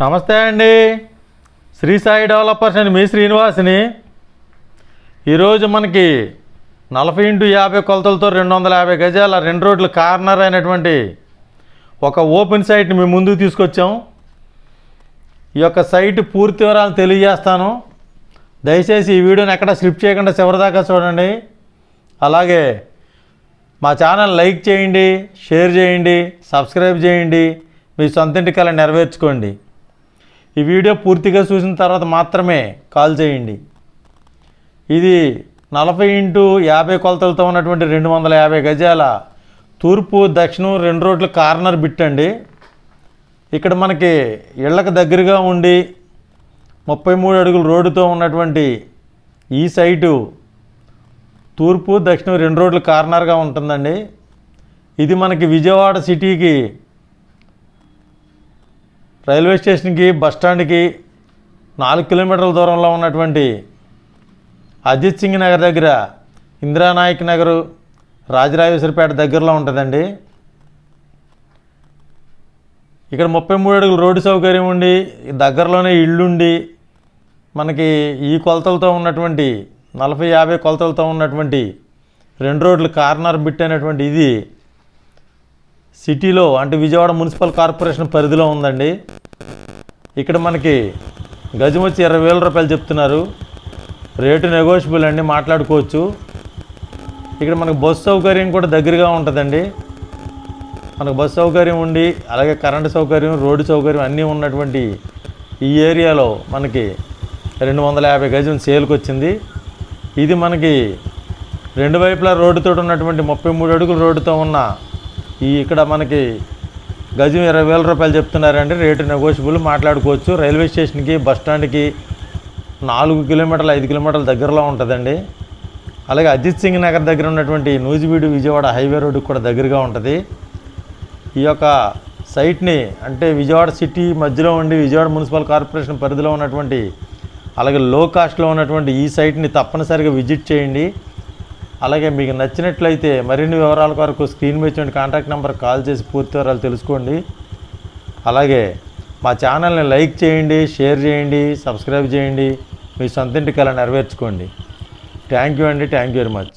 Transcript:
నమస్తే అండి. శ్రీ సాయి డెవలపర్స్ అని మీ శ్రీనివాసిని. ఈరోజు మనకి నలభై ఇంటూ యాభై కొలతలతో రెండు వందల యాభై గజాల రెండు రోడ్ల కార్నర్ అయినటువంటి ఒక ఓపెన్ సైట్ని మేము ముందుకు తీసుకొచ్చాం. ఈ యొక్క సైట్ పూర్తి వివరాలు తెలియజేస్తాను. దయచేసి ఈ వీడియోని ఎక్కడ స్లిప్ చేయకుండా చివరిదాకా చూడండి. అలాగే మా ఛానల్ లైక్ చేయండి షేర్ చేయండి సబ్స్క్రైబ్ చేయండి. మీ సొంత కళ నెరవేర్చుకోండి. ఈ వీడియో పూర్తిగా చూసిన తర్వాత మాత్రమే కాల్ చేయండి. ఇది నలభై ఇంటూ యాభై కొలతలతో ఉన్నటువంటి రెండు వందల యాభై గజాల తూర్పు దక్షిణం రెండు రోడ్ల కార్నర్ బిట్ అండి. ఇక్కడ మనకి ఇళ్ళకు దగ్గరగా ఉండి ముప్పై మూడు అడుగుల రోడ్డుతో ఉన్నటువంటి ఈ సైటు తూర్పు దక్షిణం రెండు రోడ్ల కార్నర్గా ఉంటుందండి. ఇది మనకి విజయవాడ సిటీకి రైల్వే స్టేషన్కి బస్ స్టాండ్కి నాలుగు కిలోమీటర్ల దూరంలో ఉన్నటువంటి అజిత్ సింగ్ నగర్ దగ్గర ఇందిరానాయక్ నగరు రాజరాజేశ్వరిపేట దగ్గరలో ఉంటుందండి. ఇక్కడ ముప్పై మూడు అడుగులు రోడ్డు సౌకర్యం ఉండి దగ్గరలోనే ఇల్లుండి మనకి ఈ కొలతలతో ఉన్నటువంటి నలభై యాభై కొలతలతో ఉన్నటువంటి రెండు రోడ్లు కార్నర్ బిట్ అయినటువంటి ఇది సిటీలో అంటే విజయవాడ మున్సిపల్ కార్పొరేషన్ పరిధిలో ఉందండి. ఇక్కడ మనకి గజం వచ్చి ఇరవై వేల రూపాయలు చెప్తున్నారు. రేటు నెగోషియబుల్ అండి మాట్లాడుకోవచ్చు. ఇక్కడ మనకు బస్సు సౌకర్యం కూడా దగ్గరగా ఉంటుందండి. మనకు బస్సు సౌకర్యం ఉండి అలాగే కరెంటు సౌకర్యం రోడ్డు సౌకర్యం అన్నీ ఉన్నటువంటి ఈ ఏరియాలో మనకి రెండు వందల యాభై గజం సేల్కి వచ్చింది. ఇది మనకి రెండు వైపులా రోడ్డుతో ఉన్నటువంటి ముప్పై మూడు అడుగుల రోడ్డుతో ఉన్న ఈ ఇక్కడ మనకి గజం ఇరవై వేల రూపాయలు చెప్తున్నారండి. రేటు నెగోషియబుల్ మాట్లాడుకోవచ్చు. రైల్వే స్టేషన్కి బస్ స్టాండ్కి నాలుగు కిలోమీటర్లు ఐదు కిలోమీటర్ల దగ్గరలో ఉంటుందండి. అలాగే అజిత్ సింగ్ నగర్ దగ్గర ఉన్నటువంటి నూజివీడు విజయవాడ హైవే రోడ్డుకి కూడా దగ్గరగా ఉంటుంది. ఈ యొక్క సైట్ని అంటే విజయవాడ సిటీ మధ్యలో ఉండి విజయవాడ మున్సిపల్ కార్పొరేషన్ పరిధిలో ఉన్నటువంటి అలాగే లో కాస్ట్లో ఉన్నటువంటి ఈ సైట్ని తప్పనిసరిగా విజిట్ చేయండి. అలాగే మీకు నచ్చినట్లయితే మరిన్ని వివరాల కొరకు స్క్రీన్ మీద కాంటాక్ట్ నెంబర్ కాల్ చేసి పూర్తి వివరాలు తెలుసుకోండి. అలాగే మా ఛానల్ని లైక్ చేయండి షేర్ చేయండి సబ్స్క్రైబ్ చేయండి. మీ సొంత ఇంటికి అలా నెరవేర్చుకోండి. థ్యాంక్ యూ అండి థ్యాంక్ యూ వెరీ మచ్.